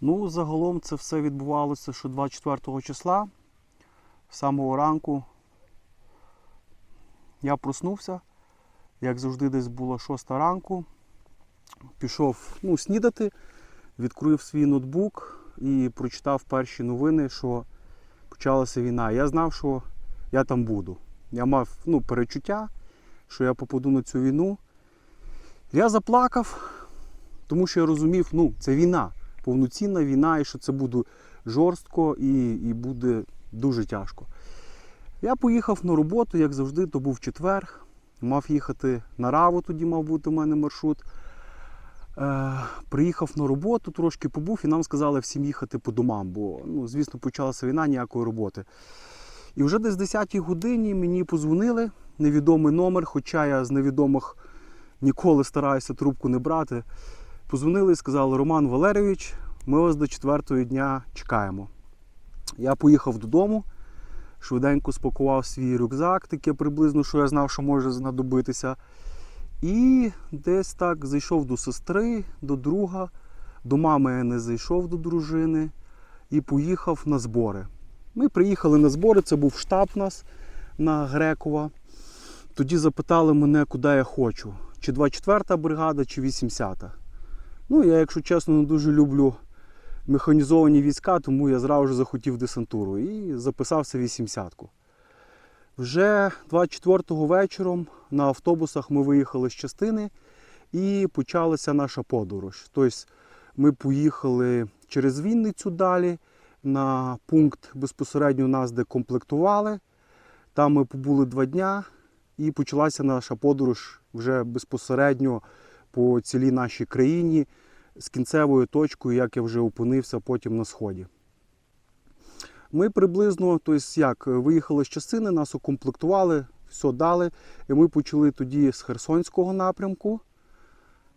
Ну, загалом це все відбувалося що 24 числа, з самого ранку. Я проснувся, як завжди, десь було 6 ранку. Пішов ну, снідати, відкрив свій ноутбук і прочитав перші новини, що почалася війна. Я знав, що я там буду. Я мав ну, перечуття, що я попаду на цю війну. Я заплакав, тому що я розумів, ну, це війна, повноцінна війна, і що це буде жорстко і, і буде дуже тяжко. Я поїхав на роботу, як завжди, то був четвер. Мав їхати на Раву, тоді мав бути у мене маршрут. Е, приїхав на роботу, трошки побув, і нам сказали всім їхати по домам, бо, ну, звісно, почалася війна, ніякої роботи. І вже десь 10-й годині мені позвонили, невідомий номер, хоча я з невідомих ніколи стараюся трубку не брати. Позвонили і сказали, Роман Валерійович, ми вас до четвертої дня чекаємо. Я поїхав додому, швиденько спакував свій рюкзак, таке приблизно, що я знав, що може знадобитися. І десь так зайшов до сестри, до друга, до мами я не зайшов до дружини і поїхав на збори. Ми приїхали на збори, це був штаб нас на Грекова. Тоді запитали мене, куди я хочу. Чи 24-та бригада, чи 80-та. Ну, я, якщо чесно, не дуже люблю механізовані війська, тому я зразу ж захотів десантуру і записався в 80-ку. Вже 24-го вечором на автобусах ми виїхали з частини і почалася наша подорож. Тобто ми поїхали через Вінницю далі на пункт безпосередньо нас, де комплектували. Там ми побули два дня і почалася наша подорож вже безпосередньо по цілій нашій країні з кінцевою точкою, як я вже опинився потім на сході. Ми приблизно, тобто як, виїхали з частини, нас укомплектували, все дали. І ми почали тоді з Херсонського напрямку.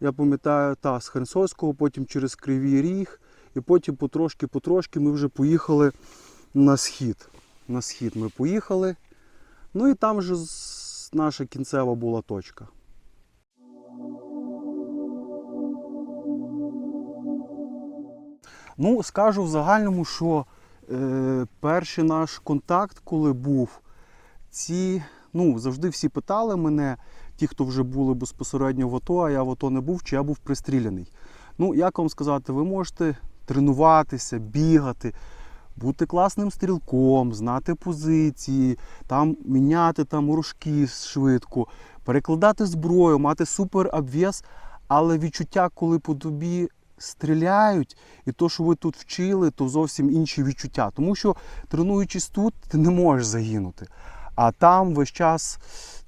Я пам'ятаю, та, з Херсонського, потім через Кривий Ріг, і потім потрошки-потрошки ми вже поїхали на схід. На схід ми поїхали. Ну і там вже наша кінцева була точка. Ну, скажу в загальному, що е, перший наш контакт, коли був, ці, ну, завжди всі питали мене, ті, хто вже були безпосередньо в АТО, а я в АТО не був, чи я був пристріляний. Ну, як вам сказати, ви можете тренуватися, бігати, бути класним стрілком, знати позиції, там міняти там ружки швидко, перекладати зброю, мати супер обв'яз, але відчуття, коли по тобі стріляють, і то, що ви тут вчили, то зовсім інші відчуття. Тому що тренуючись тут, ти не можеш загинути. А там весь час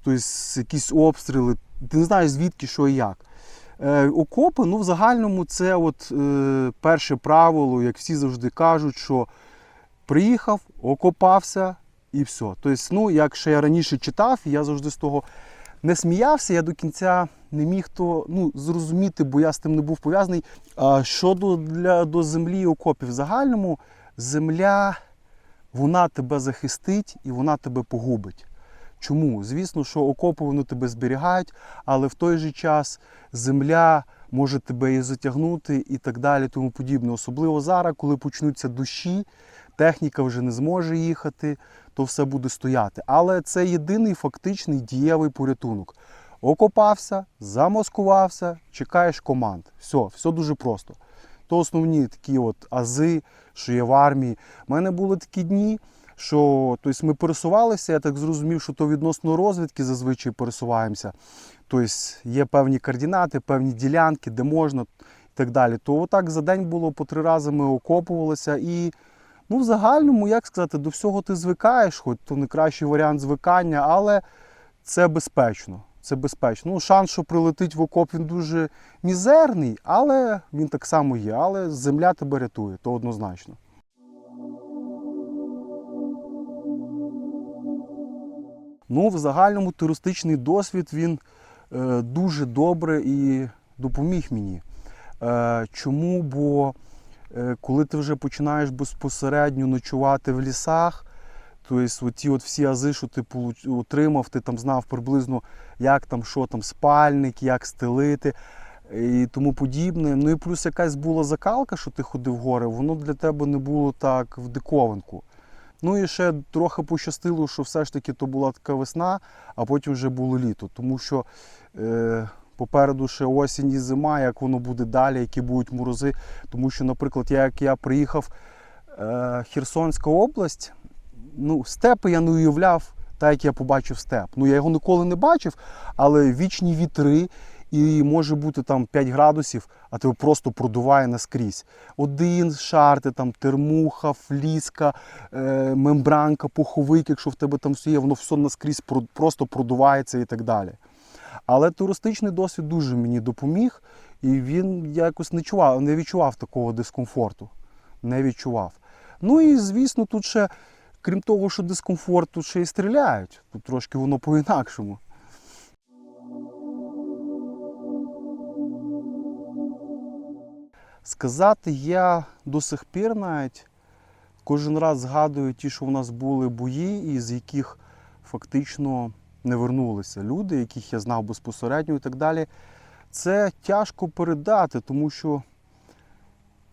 тобто, якісь обстріли, ти не знаєш звідки, що і як. Е, окопи, ну в загальному це от, е, перше правило, як всі завжди кажуть, що приїхав, окопався і все. Тобто, ну, як ще я раніше читав, я завжди з того не сміявся, я до кінця не міг то ну, зрозуміти, бо я з тим не був пов'язаний. Щодо для, до землі і окопів, в загальному земля вона тебе захистить і вона тебе погубить. Чому? Звісно, що окопи вони тебе зберігають, але в той же час земля може тебе і затягнути і так далі, тому подібне. Особливо зараз, коли почнуться дощі, техніка вже не зможе їхати, то все буде стояти. Але це єдиний фактичний дієвий порятунок. Окопався, замаскувався, чекаєш команд. Все, все дуже просто. То основні такі от ази, що є в армії. У мене були такі дні, що тобто ми пересувалися, я так зрозумів, що то відносно розвідки зазвичай пересуваємося. Тобто є певні координати, певні ділянки, де можна і так далі. То отак за день було по три рази ми окопувалися і. Ну, в загальному, як сказати, до всього ти звикаєш, хоч то не кращий варіант звикання, але це безпечно. Це безпечно. Ну, шанс, що прилетить в окоп, він дуже мізерний, але він так само є. Але земля тебе рятує, то однозначно. Ну, в загальному туристичний досвід він е, дуже добре і допоміг мені. Е, чому? Бо коли ти вже починаєш безпосередньо ночувати в лісах, тобто ті от всі ази, що ти отримав, ти там знав приблизно, як там, що там, спальник, як стелити. і тому подібне. Ну і плюс якась була закалка, що ти ходив в гори, воно для тебе не було так в диковинку. Ну і ще трохи пощастило, що все ж таки то була така весна, а потім вже було літо. Тому що е, попереду ще осінь і зима, як воно буде далі, які будуть морози. Тому що, наприклад, я, як я приїхав е, Херсонська область, ну, степи я не уявляв, так як я побачив степ. Ну, я його ніколи не бачив, але вічні вітри, і може бути там 5 градусів, а тебе просто продуває наскрізь. Один шар, ти там термуха, фліска, е, мембранка, пуховик, якщо в тебе там все воно все наскрізь просто продувається і так далі. Але туристичний досвід дуже мені допоміг, і він якось не чував, не відчував такого дискомфорту. Не відчував. Ну і звісно, тут ще, крім того, що дискомфорт, тут ще й стріляють. Тут трошки воно по-інакшому. Сказати я до сих пір навіть кожен раз згадую ті, що в нас були бої, і з яких фактично не вернулися люди, яких я знав безпосередньо і так далі. Це тяжко передати, тому що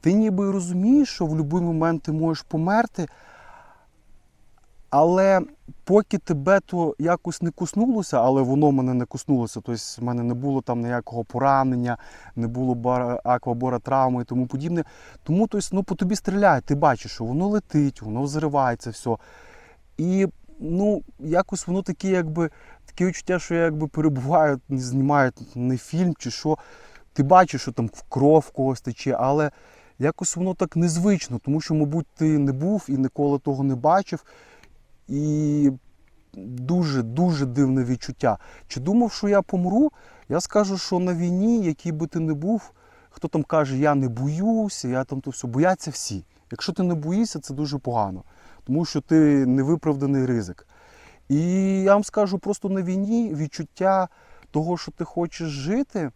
ти ніби розумієш, що в будь-який момент ти можеш померти, але поки тебе то якось не коснулося, але воно мене не коснулося, тобто в мене не було там ніякого поранення, не було аквабора травми і тому подібне. Тому тобто, ну, по тобі стріляють, ти бачиш, що воно летить, воно взривається, все. І ну, якось воно таке, якби таке відчуття, що я якби перебуваю, не знімаю не фільм чи що. Ти бачиш, що там кров когось тече, але якось воно так незвично, тому що, мабуть, ти не був і ніколи того не бачив. І дуже дуже дивне відчуття. Чи думав, що я помру? Я скажу, що на війні, який би ти не був, хто там каже, я не боюся, я там то все, бояться всі. Якщо ти не боїшся, це дуже погано, тому що ти невиправданий ризик. І я вам скажу, просто на війні відчуття того, що ти хочеш жити, е,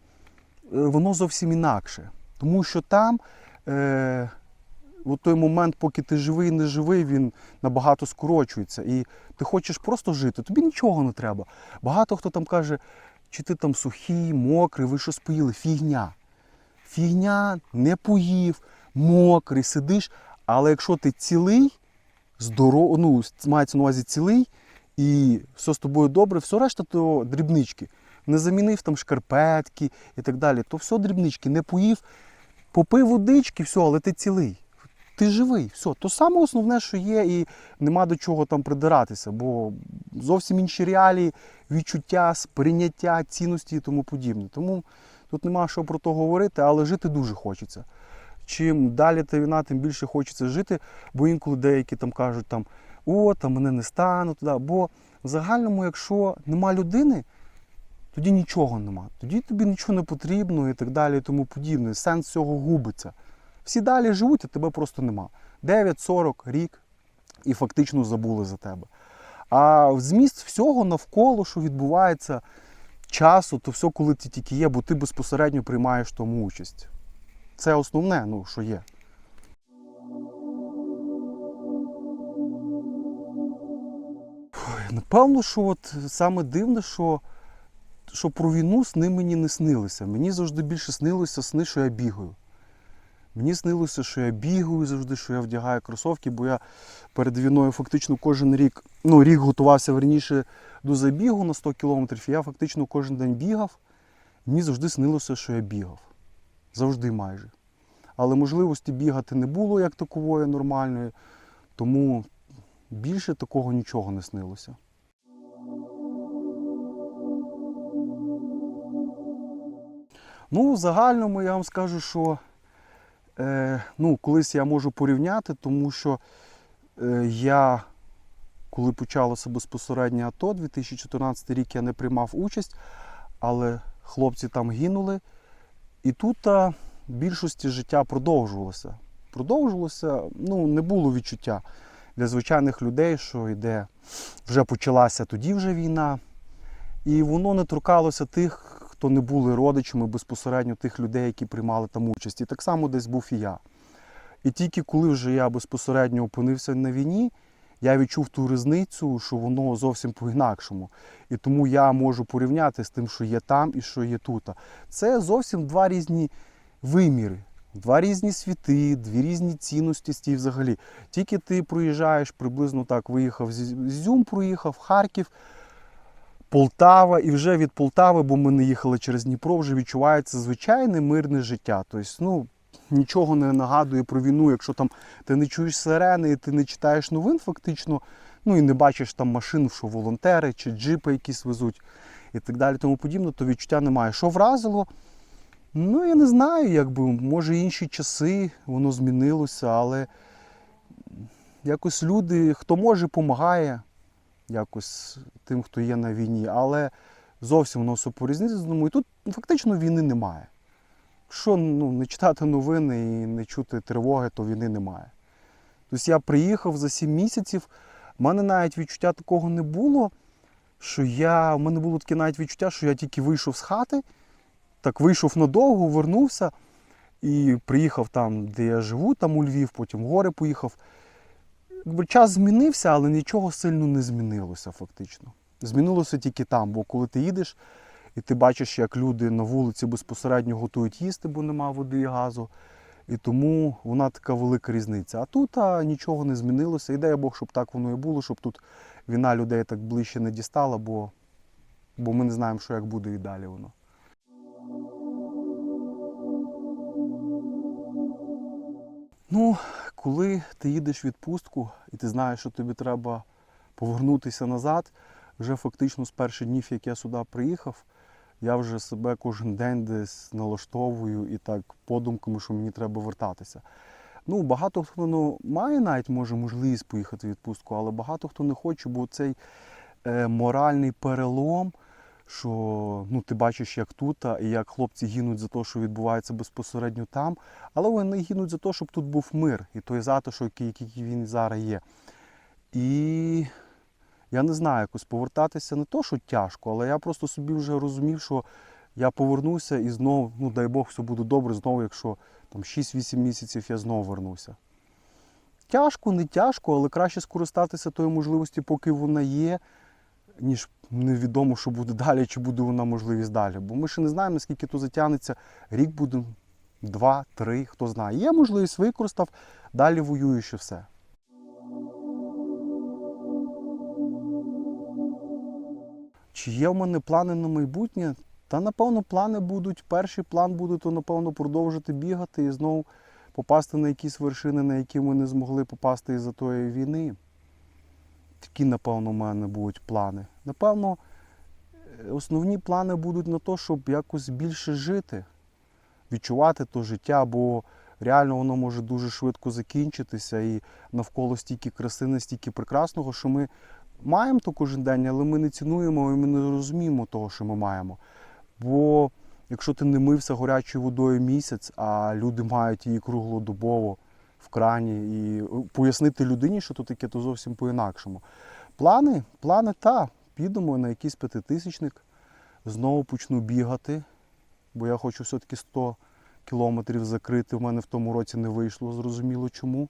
воно зовсім інакше. Тому що там е, в той момент, поки ти живий і не живий, він набагато скорочується. І ти хочеш просто жити, тобі нічого не треба. Багато хто там каже, чи ти там сухий, мокрий, ви щось поїли. Фігня. Фігня, не поїв, мокрий, сидиш. Але якщо ти цілий, здоров... ну, мається на увазі цілий, і все з тобою добре, все решта то дрібнички. Не замінив там шкарпетки і так далі. То все дрібнички, не поїв, попив водички, все, але ти цілий. Ти живий, все. То саме основне, що є, і нема до чого там придиратися, бо зовсім інші реалії, відчуття, сприйняття, цінності і тому подібне. Тому тут нема що про то говорити, але жити дуже хочеться. Чим далі та війна, тим більше хочеться жити, бо інколи деякі там кажуть, там, о, там мене не стану туди. Бо в загальному, якщо нема людини, тоді нічого нема. Тоді тобі нічого не потрібно і так далі, і тому подібне. Сенс цього губиться. Всі далі живуть, а тебе просто нема. 9-40 рік і фактично забули за тебе. А зміст всього навколо, що відбувається часу, то все, коли ти тільки є, бо ти безпосередньо приймаєш тому участь. Це основне, ну, що є. Напевно, що от саме дивне, що, що про війну сни мені не снилися. Мені завжди більше снилося сни, що я бігаю. Мені снилося, що я бігаю завжди, що я вдягаю кросовки, бо я перед війною фактично кожен рік, ну, рік готувався верніше до забігу на 100 кілометрів, і я фактично кожен день бігав. Мені завжди снилося, що я бігав. Завжди майже. Але можливості бігати не було як такової нормальної, тому більше такого нічого не снилося. Ну, в загальному я вам скажу, що е, ну, колись я можу порівняти, тому що е, я, коли почалося безпосередньо АТО, 2014 рік я не приймав участь, але хлопці там гинули. І тут в більшості життя продовжувалося. Продовжувалося, ну, не було відчуття для звичайних людей, що йде, вже почалася тоді вже війна. І воно не торкалося тих, хто не були родичами безпосередньо тих людей, які приймали там участь. І так само десь був і я. І тільки коли вже я безпосередньо опинився на війні, я відчув ту різницю, що воно зовсім по-інакшому. І тому я можу порівняти з тим, що є там і що є тут. Це зовсім два різні виміри, два різні світи, дві різні цінності стій взагалі. Тільки ти проїжджаєш, приблизно так виїхав з Ізюм, проїхав, Харків. Полтава, і вже від Полтави, бо ми не їхали через Дніпро, вже відчувається звичайне мирне життя. Тобто, ну, нічого не нагадує про війну, якщо там ти не чуєш сирени, і ти не читаєш новин, фактично, ну і не бачиш там машин, що волонтери чи джипи якісь везуть і так далі, тому подібне, то відчуття немає. Що вразило? Ну, я не знаю, якби, може інші часи, воно змінилося, але якось люди, хто може, допомагає якось тим, хто є на війні, але зовсім воно все порізницю. І тут фактично війни немає. Якщо ну, не читати новини і не чути тривоги, то війни немає. Тобто я приїхав за 7 місяців, в мене навіть відчуття такого не було, що я. У мене було таке навіть відчуття, що я тільки вийшов з хати, так вийшов надовго, вернувся і приїхав там, де я живу, там у Львів, потім в гори поїхав. Час змінився, але нічого сильно не змінилося фактично. Змінилося тільки там, бо коли ти їдеш і ти бачиш, як люди на вулиці безпосередньо готують їсти, бо нема води і газу. І тому вона така велика різниця. А тут а, нічого не змінилося. І дай Бог, щоб так воно і було, щоб тут війна людей так ближче не дістала, бо, бо ми не знаємо, що як буде і далі воно. Ну, коли ти їдеш в відпустку і ти знаєш, що тобі треба повернутися назад, вже фактично з перших днів, як я сюди приїхав, я вже себе кожен день десь налаштовую і так подумками, що мені треба вертатися. Ну, багато хто ну, має навіть може можливість поїхати в відпустку, але багато хто не хоче, бо цей е, моральний перелом, що ну, ти бачиш, як тут, і як хлопці гинуть за те, що відбувається безпосередньо там, але вони гинуть за те, щоб тут був мир і той затишок, який, він зараз є. І я не знаю, якось повертатися не то, що тяжко, але я просто собі вже розумів, що я повернуся і знову, ну дай Бог, все буде добре, знову, якщо там 6-8 місяців я знову вернуся. Тяжко, не тяжко, але краще скористатися тою можливості, поки вона є, ніж невідомо, що буде далі, чи буде вона можливість далі. Бо ми ще не знаємо, наскільки то затягнеться. Рік буде, два, три, хто знає. Є можливість, використав, далі воюю ще все. Чи є в мене плани на майбутнє? Та напевно плани будуть. Перший план буде, то напевно продовжити бігати і знову попасти на якісь вершини, на які ми не змогли попасти із-за тої війни. Такі, напевно, в мене будуть плани. Напевно, е, основні плани будуть на те, щоб якось більше жити, відчувати то життя, бо реально воно може дуже швидко закінчитися і навколо стільки краси, настільки прекрасного, що ми маємо то кожен день, але ми не цінуємо і ми не розуміємо того, що ми маємо. Бо якщо ти не мився гарячою водою місяць, а люди мають її круглодобово в крані, і пояснити людині, що то таке, то зовсім по-інакшому. Плани, плани, та, підемо на якийсь п'ятитисячник, знову почну бігати, бо я хочу все-таки 100 кілометрів закрити. У мене в тому році не вийшло, зрозуміло чому.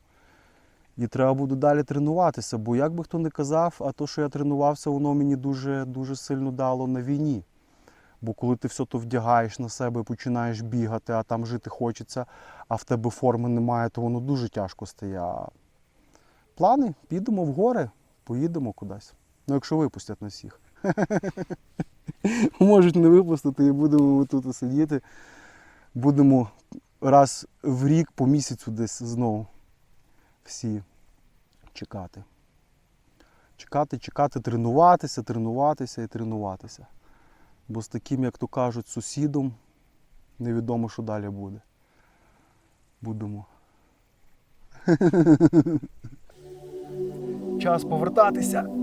І треба буде далі тренуватися, бо як би хто не казав, а то, що я тренувався, воно мені дуже, дуже сильно дало на війні. Бо коли ти все то вдягаєш на себе, починаєш бігати, а там жити хочеться, а в тебе форми немає, то воно дуже тяжко стає. Плани, підемо в гори, поїдемо кудись. Ну, якщо випустять нас всіх. Можуть не випустити і будемо тут сидіти. Будемо раз в рік по місяцю десь знову всі чекати. Чекати, чекати, тренуватися, тренуватися і тренуватися. Бо з таким, як то кажуть, сусідом невідомо, що далі буде. Будемо. Час повертатися.